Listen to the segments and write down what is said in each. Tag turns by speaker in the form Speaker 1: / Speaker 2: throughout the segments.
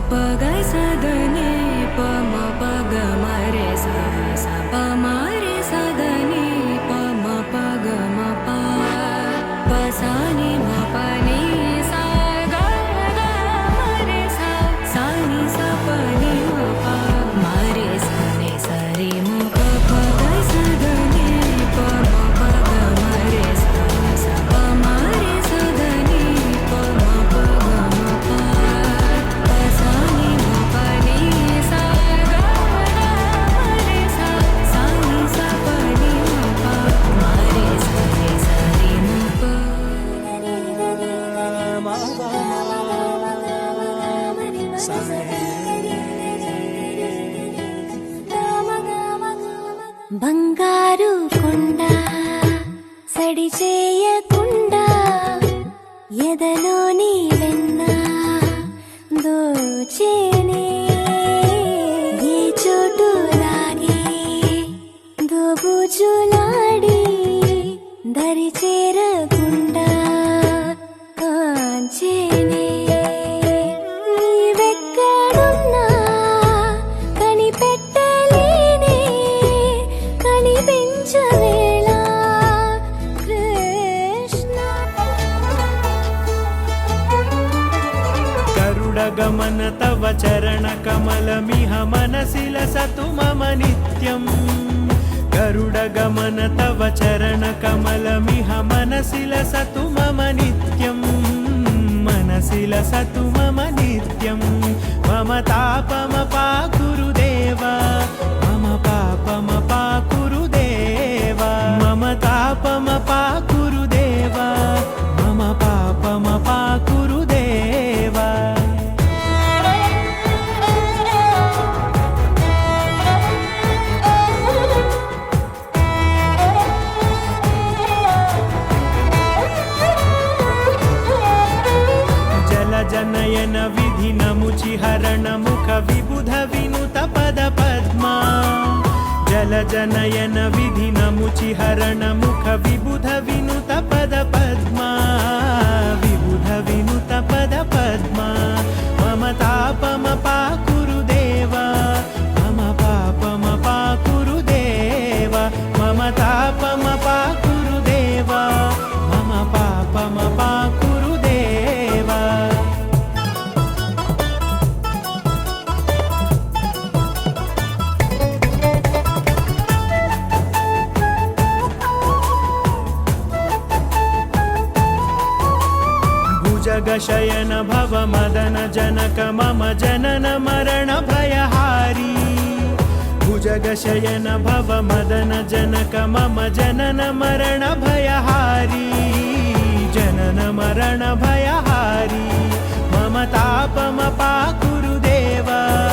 Speaker 1: प ग स द नि प म प ग म रे स स प ఎదలో
Speaker 2: गरुडगमन तव चरणकमलमिह मनसि लसतु मम नित्यम् गरुडगमन तव चरणकमलमिह मनसि लसतु मम नित्यम् मनसि लसतु मम नित्यम् मम तापमपाकुरुदेव मम पापमपाकुरुदेव मम तापमपाकुरुदेव జలజనయన విధినముచిహరణ ముఖ విబుధ వినుత పద పద్మా. విబుధ వినుత పద పద్మా. మమతాపమపా కురుదేవా भुजगशयन भव मदन जनक मम जनन मरण भयहारी। भुजगशयन भव मदन जनक मम जनन मरण भयहारी। जनन मरण भयहारी। मम तापमपाकुरुदेव मम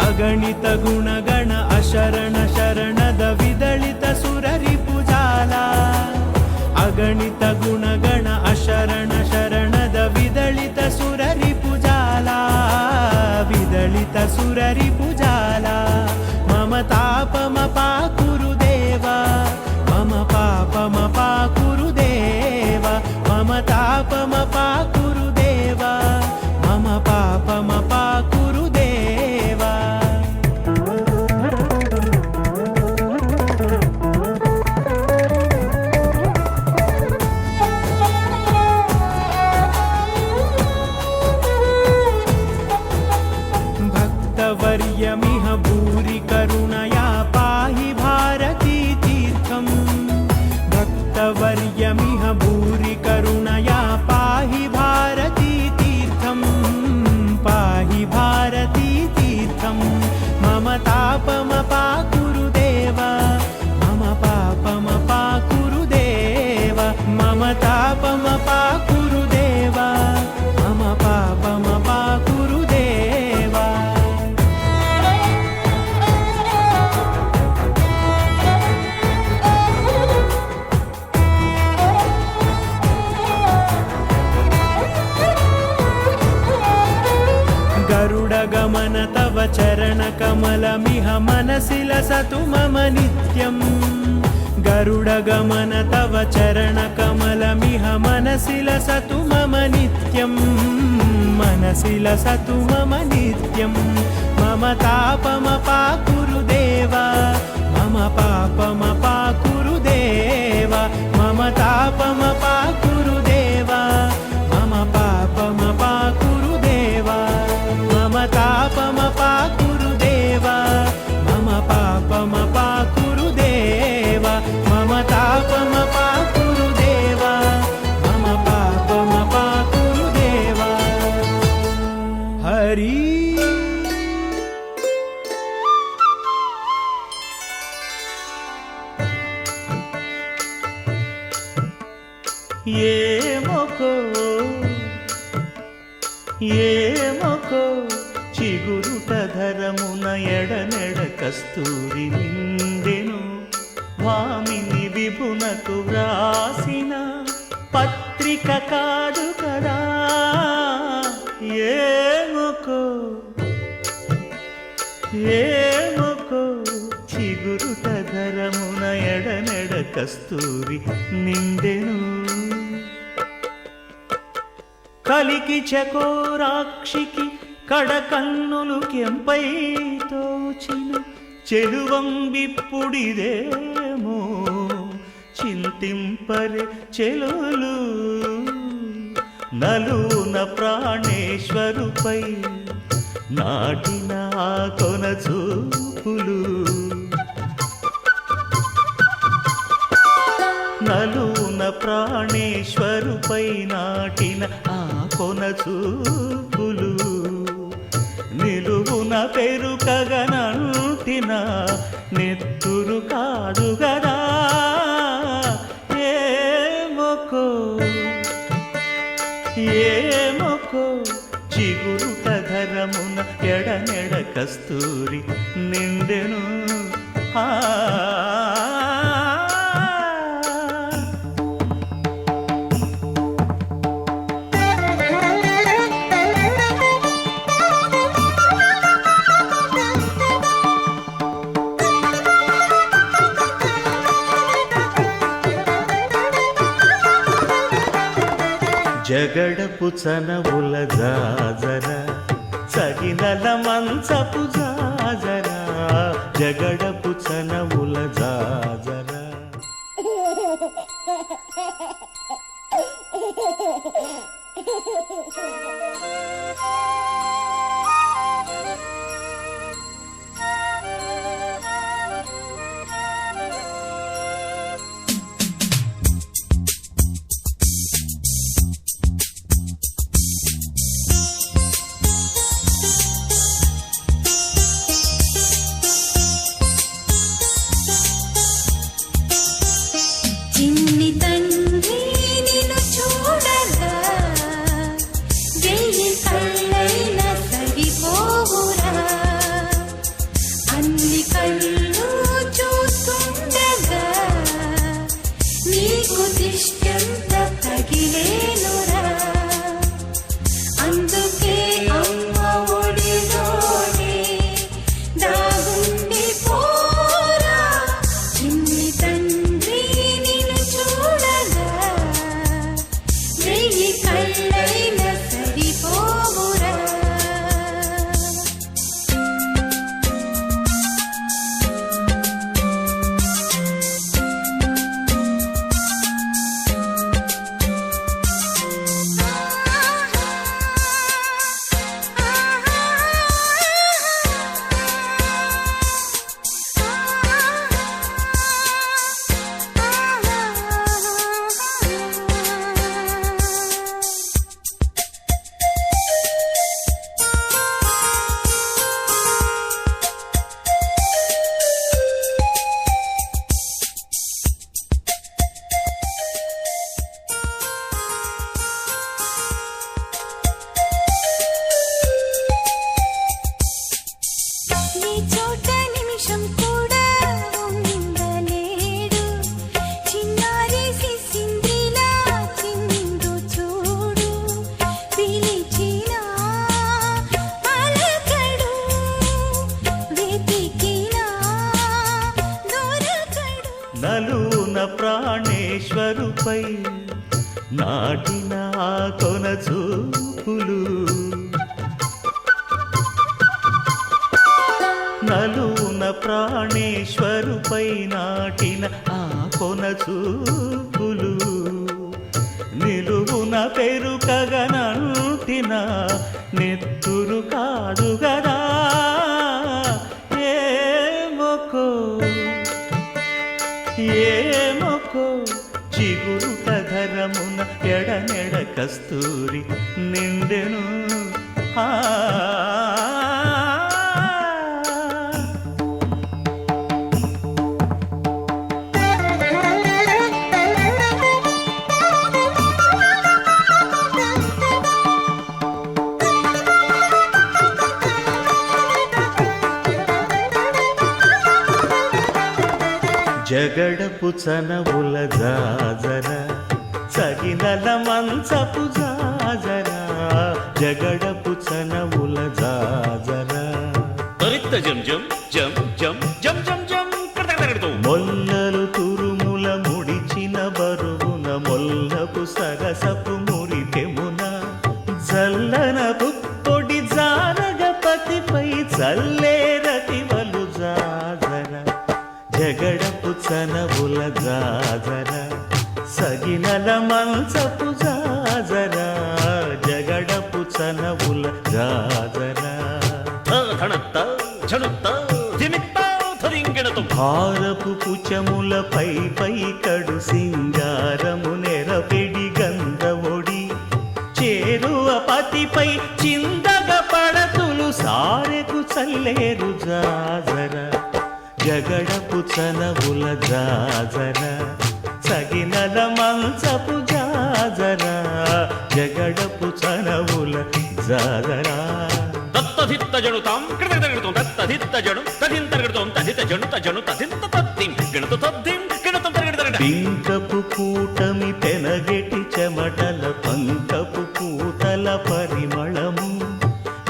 Speaker 2: ಅಗಣಿತ ಗುಣಗಣ ಅಶರಣ ಶರಣದ ವಿದಳಿತ ಸುರರಿ ಪುಜಾಲ ಅಗಣಿತ ಗುಣಗಣ ಅಶರಣ ಶರಣದ ವಿದಳಿತ ಸುರರಿ ಪುಜಾಲ ವಿದಳಿತ ಸುರರಿ ಪುಜಾಲ ಮಮ ತಾಪಮ
Speaker 3: కారుడగమన తవ చరణ కమలమిహ మనసిల సతు మమ నిత్యం గరుడగమన తవ చరణ కమలమిహ మనసిల సతు మమ నిత్యం మనసిల సతు మమ నిత్యం మమ తాపమ పాకురు దేవా మమ పాపమ పాకురు దేవా మమ తాపమ పాకు ఏమొకో ఏమొకో చిగురుట ధరమున ఎడనెడ కస్తూరి నిందెను. భామిని విభునకు వ్రాసిన పత్రిక కాదు కదా. ఏమొకో ఏమొకో చిగురుట ధరమున ఎడనెడ కస్తూరి నిండెను కలికి చకోరాక్షికి కడకన్నులు కెంపై తోచిన చెలువంబిప్పుడిదేమో చింతింపరి చెలులు. నలున ప్రాణేశ్వరుపై నాటిన కొనచూ చూపులు నిలువున పెరుకగనంటిన నెత్తురు కాదు గదా. ఏమొకో ఏమొకో చిగురు ధరమున ఎడనెడ కస్తూరి నిండెను. ఆ జగడపు చనవుల జాజర సగినల మంచపు జాజర జగడపు చనవుల జాజర.
Speaker 1: నలున ప్రాణేశ్వరుపై
Speaker 3: నాటిన కొన చూపులు. నలున ప్రాణేశ్వరుపై నాటిన ఆ కొన చూపులు. నిలువున పెరుకగనంటిన నెత్తురు కాదు గదా ఏమొకో చిగురు తగరమున ఎడనెడ కస్తూరి నిండెను. ఆ జగడపు చనవుల జాజర సగినల మంచపు జాజర జగడపు చనవుల జాజర.
Speaker 4: త్వరిత జం జం జం జం జం జం జం
Speaker 3: మొల్లలు తురుముల ముడిచిన బరువున మొల్లపు సరసపు మురిపెమున జల్లన పుప్పొడి చల్లే చల్లేరతివలు జాజర జగడ జగడపు చనవుల జాజర సగినల మంచపు జాజర జగడపు చనవుల జాజర. హారపు పుచములపై పై కడు సింగారము నెరపెడి గంధవొడి చేరువ పతిపై చిందగ పడతులు సారెకు చల్లేరు జాజర. జగడపు చనవుల జాజర సగినల మంచపు జాజర జగడపు చనవుల జాజరా
Speaker 4: కడతకడతకడతం. దత్తధిత్త జణు తధింతరగడతం. తధిత జణు తజణు తధింత తద్దిం. గణుత తద్దిం. గణుతం తరగడతరగడ.
Speaker 3: పింకపు కూటమి పెనగెటి చెమటల పంకపు పూతల పరిమళము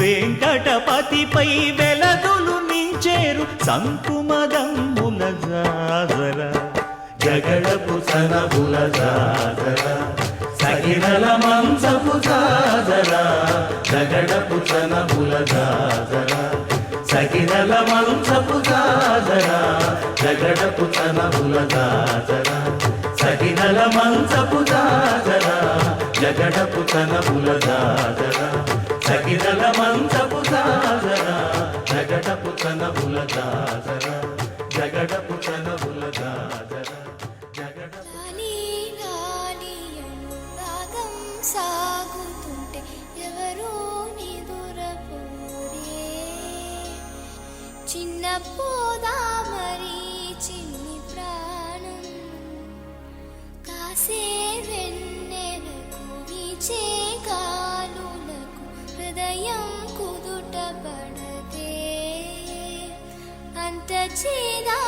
Speaker 3: వెంకటపతిపై వెలదులు నించేరు సంకుమదమ్ముల జాజర జగడపు సనబుల జాజర సగినల మంచపు జాజర జగడపు సనబుల జాజర సగినల మంచపు జాజర జగడపు సనబుల జాజర సగినల మంచపు జాజర జగడపు సనబుల జాజర సగినల మంచపు జాజర జగడపు సనబుల జాజర
Speaker 5: కాసే వెన్నెలకు హృదయం అంత చేదా